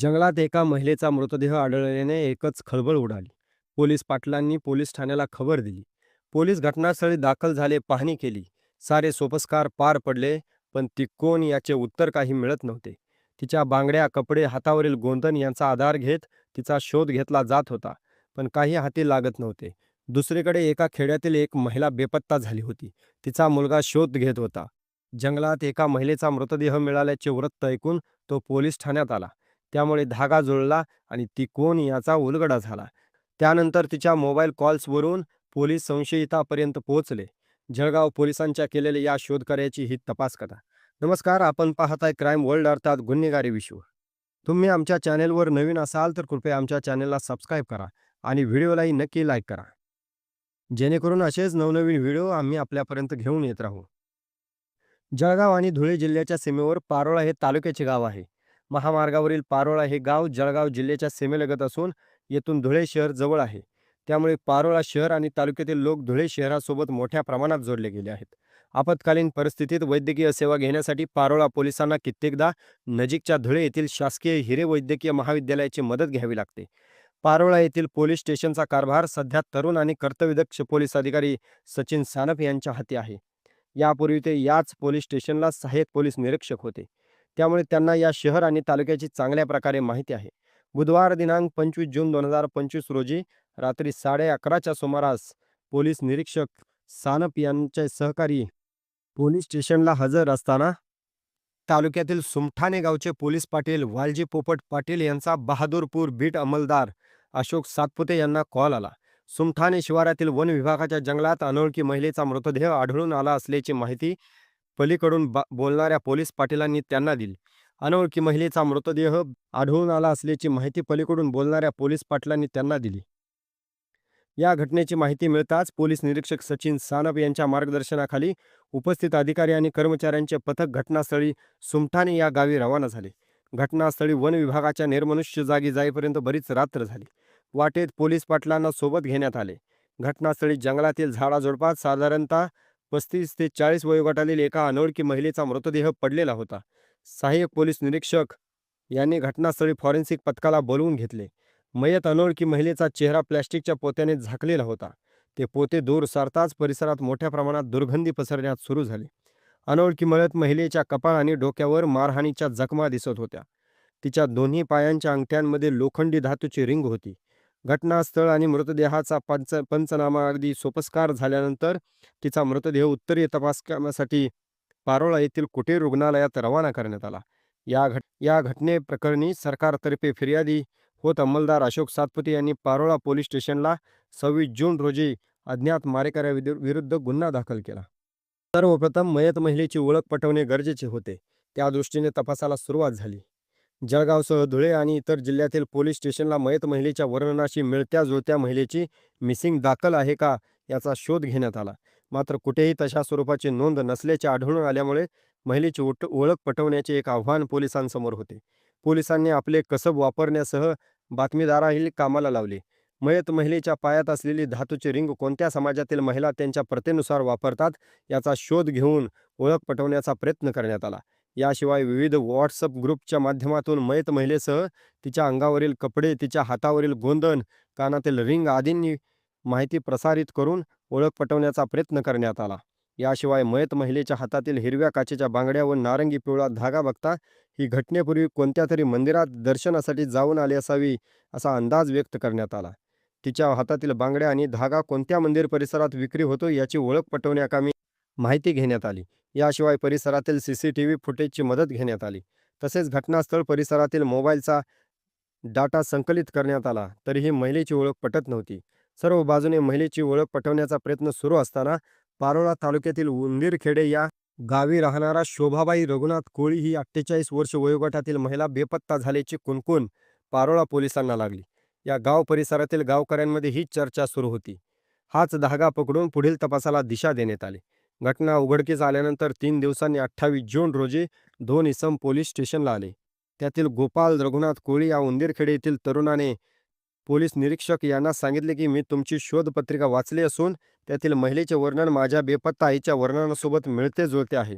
जंगलात एका महिलेचा मृतदेह आढळल्याने एकच खळबळ उडाली. पोलीस पाटलांनी पोलीस ठाण्याला खबर दिली. पोलीस घटनास्थळी दाखल झाले पाहणी केली. सारे सोपस्कार पार पडले पण ती कोण याचे उत्तर काही मिळत नव्हते. तिच्या बांगड्या कपडे हातावरील गोंधन यांचा आधार घेत तिचा शोध घेतला जात होता पण काही हाती लागत नव्हते. दुसरीकडे एका खेड्यातील एक महिला बेपत्ता झाली होती. तिचा मुलगा शोध घेत होता. जंगलात एका महिलेचा मृतदेह मिळाल्याचे वृत्त ऐकून तो पोलीस ठाण्यात आला. त्यामुळे धागा जुळला आणि ती कोण याचा उलगडा झाला. त्यानंतर तिच्या मोबाईल कॉल्सवरून पोलीस संशयितापर्यंत पोहोचले. जळगाव पोलिसांच्या केलेल्या या शोधकार्याची ही तपास कथा नमस्कार आपण पाहताय क्राईम वर्ल्ड अर्थात गुन्हेगारी विश्व तुम्ही आमच्या चॅनेलवर नवीन असाल तर कृपया आमच्या चॅनेलला सबस्क्राईब करा आणि व्हिडिओलाही नक्की लाईक करा. जेणेकरून असेच नवनवीन व्हिडिओ आम्ही आपल्यापर्यंत घेऊन येत राहू. जळगाव आणि धुळे जिल्ह्याच्या सीमेवर पारोळा हे तालुक्याचे गाव आहे. महामार्गावरील पारोळा हे गाव जळगाव जिल्ह्याच्या सीमेलगत असून येथून धुळे शहर जवळ आहे. त्यामुळे पारोळा शहर आणि तालुक्यातील लोक धुळे शहरासोबत मोठ्या प्रमाणात जोडले गेले आहेत. आपत्कालीन परिस्थितीत वैद्यकीय सेवा घेण्यासाठी पारोळा पोलिसांना कित्येकदा नजीकच्या धुळे येथील शासकीय हिरे वैद्यकीय महाविद्यालयाची मदत घ्यावी लागते. पारोळा येथील पोलीस स्टेशनचा कारभार सध्या तरुण आणि कर्तव्यदक्ष पोलीस अधिकारी सचिन सानप यांच्या हाती आहे. यापूर्वी ते याच पोलीस स्टेशनला सहाय्यक पोलीस निरीक्षक होते. त्यामुळे त्यांना या शहर आणि तालुक्याची चांगल्या प्रकारे माहिती आहे. बुधवार दिनांक पंचवीस जून दोन हजार पंचवीस रोजी रात्री साडे अकराच्या सुमारास पोलीस निरीक्षक सानप यांचे सहकारी पोलीस स्टेशनला हजर असताना तालुक्यातील सुमठाणे गावचे पोलीस पाटील वालजी पोपट पाटील यांचा बहादूरपूर बीट अंमलदार अशोक सातपुते यांना कॉल आला. सुमठाणे शिवारातील वन विभागाच्या जंगलात अनोळखी महिलेचा मृतदेह आढळून आला असल्याची माहिती पलीकडून बा बोलणाऱ्या पोलीस पाटीलांनी त्यांना दिली. अनोळखी महिलेचा मृतदेह आढळून आला असल्याची माहिती पलीकडून बोलणाऱ्या पोलीस पाटलांनी त्यांना दिली. या घटनेची माहिती मिळताच पोलीस निरीक्षक सचिन सानप यांच्या मार्गदर्शनाखाली उपस्थित अधिकारी आणि कर्मचाऱ्यांचे पथक घटनास्थळी सुमठाणे या गावी रवाना झाले. घटनास्थळी वन विभागाच्या निर्मनुष्य जागी जाईपर्यंत बरीच रात्र झाली. वाटेत पोलीस पाटलांना सोबत घेण्यात आले. घटनास्थळी जंगलातील झाडाझुडपात साधारणतः पस्तीस ते चाळीस वयोगटातील एका अनोळखी महिलेचा मृतदेह पडलेला होता. सहाय्यक पोलीस निरीक्षक यांनी घटनास्थळी फॉरेन्सिक पथकाला बोलवून घेतले. मयत अनोळखी महिलेचा चेहरा प्लॅस्टिकच्या पोत्याने झाकलेला होता. ते पोते दूर सारताच परिसरात मोठ्या प्रमाणात दुर्गंधी पसरण्यात सुरू झाली. अनोळखी मयत महिलेच्या कपाळ आणि डोक्यावर मारहाणीच्या जखमा दिसत होत्या. तिच्या दोन्ही पायांच्या अंगठ्यांमध्ये लोखंडी धातूची रिंग होती. घटनास्थळ आणि मृतदेहाचा पंच पंचनामा अगदी सोपस्कार झाल्यानंतर तिचा मृतदेह उत्तरीय तपासण्यासाठी पारोळा येथील कुटीर रुग्णालयात रवाना करण्यात आला. या घट या घटनेप्रकरणी सरकारतर्फे फिर्यादी होत अंमलदार अशोक सातपुते यांनी पारोळा पोलीस स्टेशनला सव्वीस जून रोजी अज्ञात मारेकऱ्याविरुद्ध गुन्हा दाखल केला. सर्वप्रथम मयत महिलेची ओळख पटवणे गरजेचे होते. त्या दृष्टीने तपासाला सुरुवात झाली. जळगावसह धुळे आणि इतर जिल्ह्यातील पोलीस स्टेशनला मयत महिलेच्या वर्णनाशी मिळत्या जुळत्या महिलेची मिसिंग दाखल आहे का याचा शोध घेण्यात आला. मात्र कुठेही तशा स्वरूपाची नोंद नसल्याचे आढळून आल्यामुळे महिलेची उट ओळख पटवण्याचे एक आव्हान पोलिसांसमोर होते. पोलिसांनी आपले कसब वापरण्यासह बातमीदाराही कामाला लावले. मयत महिलेच्या पायात असलेली धातूची रिंग कोणत्या समाजातील महिला त्यांच्या प्रथेनुसार वापरतात याचा शोध घेऊन ओळख पटवण्याचा प्रयत्न करण्यात आला. याशिवाय विविध व्हॉट्सअप ग्रुपच्या माध्यमातून मयत महिलेसह तिच्या अंगावरील कपडे तिच्या हातावरील गोंधन कानातील रिंग आदींनी माहिती प्रसारित करून ओळख पटवण्याचा प्रयत्न करण्यात आला. याशिवाय मयत महिलेच्या हातातील हिरव्या काचेच्या बांगड्या व नारंगी पिवळा धागा बघता ही घटनेपूर्वी कोणत्या तरी मंदिरात दर्शनासाठी जाऊन आली असावी असा अंदाज व्यक्त करण्यात आला. तिच्या हातातील बांगड्या आणि धागा कोणत्या मंदिर परिसरात विक्री होतो याची ओळख पटवण्याकामी माहिती घेण्यात आली. याशिवाय परिसरातील सी सी टी व्ही फुटेजची मदत घेण्यात आली. तसेच घटनास्थळ परिसरातील मोबाईलचा डाटा संकलित करण्यात आला. तरीही महिलेची ओळख पटत नव्हती. सर्व बाजूने महिलेची ओळख पटवण्याचा प्रयत्न सुरू असताना पारोळा तालुक्यातील उंदीरखेडे या गावी राहणारा शोभाबाई रघुनाथ कोळी ही अठ्ठेचाळीस वर्ष वयोगटातील महिला बेपत्ता झाल्याची कुणकुण पारोळा पोलिसांना लागली. या गाव परिसरातील गावकऱ्यांमध्ये ही चर्चा सुरू होती. हाच धागा पकडून पुढील तपासाला दिशा देण्यात आली. घटना उघडकीस आल्यानंतर तीन दिवसांनी अठ्ठावीस जून रोजी दोन इसम पोलीस स्टेशनला आले. त्यातील गोपाल रघुनाथ कोळी या उंदीरखेडे येथील तरुणाने पोलीस निरीक्षक यांना सांगितले की मी तुमची शोधपत्रिका वाचली असून त्यातील महिलेचे वर्णन माझ्या बेपत्ता आईच्या वर्णनासोबत मिळते जुळते आहे.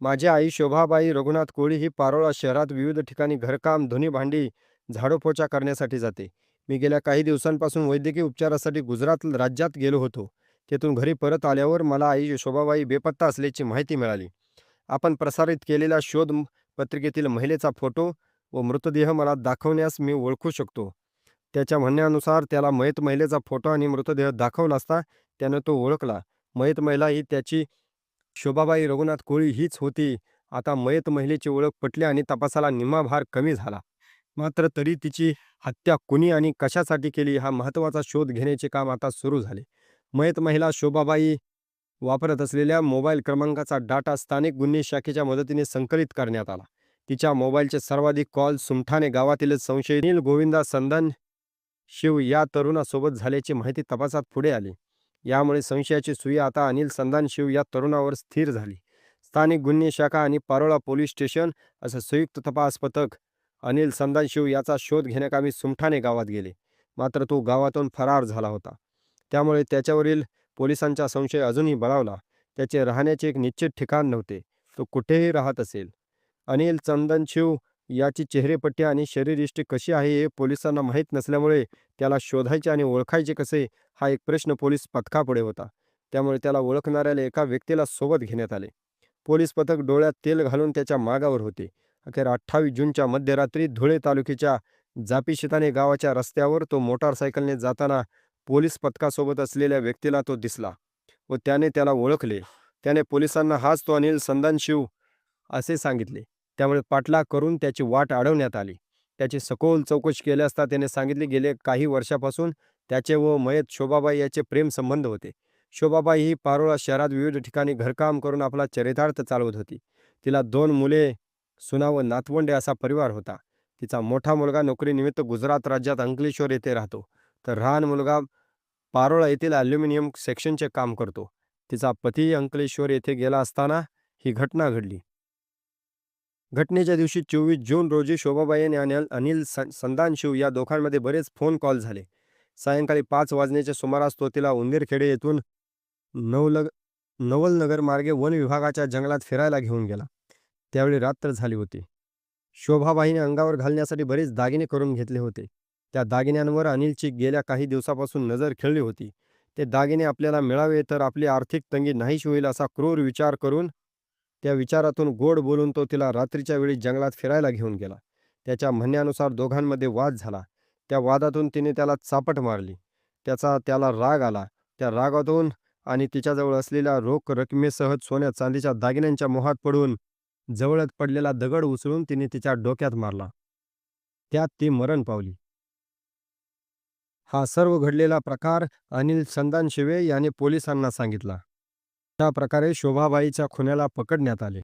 माझी आई शोभाबाई रघुनाथ कोळी ही पारोळा शहरात विविध ठिकाणी घरकाम धुनी भांडी झाडोपोचा करण्यासाठी जाते. मी गेल्या काही दिवसांपासून वैद्यकीय उपचारासाठी गुजरात राज्यात गेलो होतो. तेथून घरी परत आल्यावर मला आई शोभाबाई बेपत्ता असल्याची माहिती मिळाली. आपण प्रसारित केलेल्या शोध पत्रिकेतील महिलेचा फोटो व मृतदेह मला दाखवण्यास मी ओळखू शकतो. त्याच्या म्हणण्यानुसार त्याला मयत महिलेचा फोटो आणि मृतदेह दाखवला असता त्यानं तो ओळखला. मयत महिला ही त्याची शोभाबाई रघुनाथ कोळी हीच होती. आता मयत महिलेची ओळख पटली आणि तपासाला निम्माभार कमी झाला. मात्र तरी तिची हत्या कुणी आणि कशासाठी केली हा महत्त्वाचा शोध घेण्याचे काम आता सुरू झाले. मयत महिला शोभाबाई वापरत असलेल्या मोबाईल क्रमांकाचा डाटा स्थानिक गुन्हे शाखेच्या मदतीने संकलित करण्यात आला. तिच्या मोबाईलचे सर्वाधिक कॉल सुमठाणे गावातील संशयित नील गोविंदा संदन शिव या तरुणासोबत झाल्याची माहिती तपासात पुढे आली. यामुळे संशयाची सुई आता अनिल संदान शिव या तरुणावर स्थिर झाली. स्थानिक गुन्हे शाखा आणि पारोळा पोलीस स्टेशन असं संयुक्त तपास पथक अनिल संदान शिव याचा शोध घेण्याकामी सुमठाणे गावात गेले. मात्र तो गावातून फरार झाला होता. त्यामुळे त्याच्यावरील पोलिसांचा संशय अजूनही बळावला. त्याचे राहण्याचे एक निश्चित ठिकाण नव्हते. तो कुठेही राहत असेल. अनिल चंदनशिव याची चेहरेपट्टी आणि शरीरयष्टी कशी आहे हे पोलिसांना माहीत नसल्यामुळे त्याला शोधायचे आणि ओळखायचे कसे हा एक प्रश्न पोलीस पथकापुढे होता. त्यामुळे त्याला ओळखणाऱ्याला एका व्यक्तीला सोबत घेण्यात आले. पोलीस पथक डोळ्यात तेल घालून त्याच्या मागावर होते. अखेर अठ्ठावीस जूनच्या मध्यरात्री धुळे तालुक्याच्या जापीशिताने गावाच्या रस्त्यावर तो मोटारसायकलने जाताना पोलीस पथकासोबत असलेल्या व्यक्तीला तो दिसला व त्याने त्याला ओळखले. त्याने पोलिसांना हाच तो अनिल संदानशिव असे सांगितले. त्यामुळे पाठलाग करून त्याची वाट अडवण्यात आली. त्याची सखोल चौकशी केली असता त्याने सांगितले गेले काही वर्षापासून त्याचे व मयत शोभाबाई याचे प्रेम संबंध होते. शोभाबाई ही पारोळा शहरात विविध ठिकाणी घरकाम करून आपला चरितार्थ चालवत होती. तिला दोन मुले सुना व नातवंडे असा परिवार होता. तिचा मोठा मुलगा नोकरीनिमित्त गुजरात राज्यात अंकलेश्वर येथे राहतो. तर रहान मुलगा पारोळा येथील ॲल्युमिनियम सेक्शनचे काम करतो. तिचा पती अंकलेश्वर येथे गेला असताना ही घटना घडली. घटनेच्या दिवशी चोवीस जून रोजी शोभाबाई आणि अनिल अनिल संधान शिव या दोघांमध्ये बरेच फोन कॉल झाले. सायंकाळी पाच वाजण्याच्या सुमारास तो तिला उंदीरखेडे येथून नवलग नवलनगर मार्गे वन विभागाच्या जंगलात फिरायला घेऊन गेला. त्यावेळी रात्र झाली होती. शोभाबाईने अंगावर घालण्यासाठी बरेच दागिने करून घेतले होते. त्या दागिन्यांवर अनिलची गेल्या काही दिवसापासून नजर खेळली होती. ते दागिने आपल्याला मिळावे तर आपली आर्थिक तंगी नाहीशी होईल असा क्रूर विचार करून त्या विचारातून गोड बोलून तो तिला रात्रीच्या वेळी जंगलात फिरायला घेऊन गेला. त्याच्या म्हणण्यानुसार दोघांमध्ये वाद झाला. त्या वादातून तिने त्याला चापट मारली. त्याचा त्याला राग आला. त्या रागातून आणि तिच्याजवळ असलेल्या रोख रकमेसह सोन्या चांदीच्या दागिन्यांच्या मोहात पडून जवळच पडलेला दगड उचलून तिने तिच्या डोक्यात मारला. त्यात ती मरण पावली. हा सर्व घडलेला प्रकार अनिल संदान शिवे याने पोलिसांना सांगितला. अशा प्रकारे शोभाबाईच्या खुन्याला पकडण्यात आले.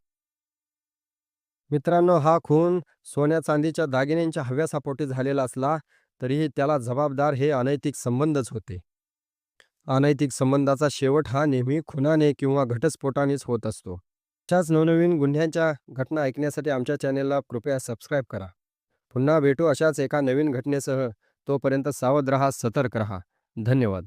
मित्रांनो हा खून सोन्या चांदीच्या दागिन्यांच्या हव्यासापोटी झालेला असला तरीही त्याला जबाबदार हे अनैतिक संबंधच होते. अनैतिक संबंधाचा शेवट हा नेहमी खुनाने किंवा घटस्फोटानेच होत असतो. अशाच नवनवीन गुन्ह्यांच्या घटना ऐकण्यासाठी आमच्या चॅनेलला कृपया सबस्क्राईब करा. पुन्हा भेटू अशाच एका नवीन घटनेसह. तोपर्यंत सावध रहा सतर्क रहा. धन्यवाद.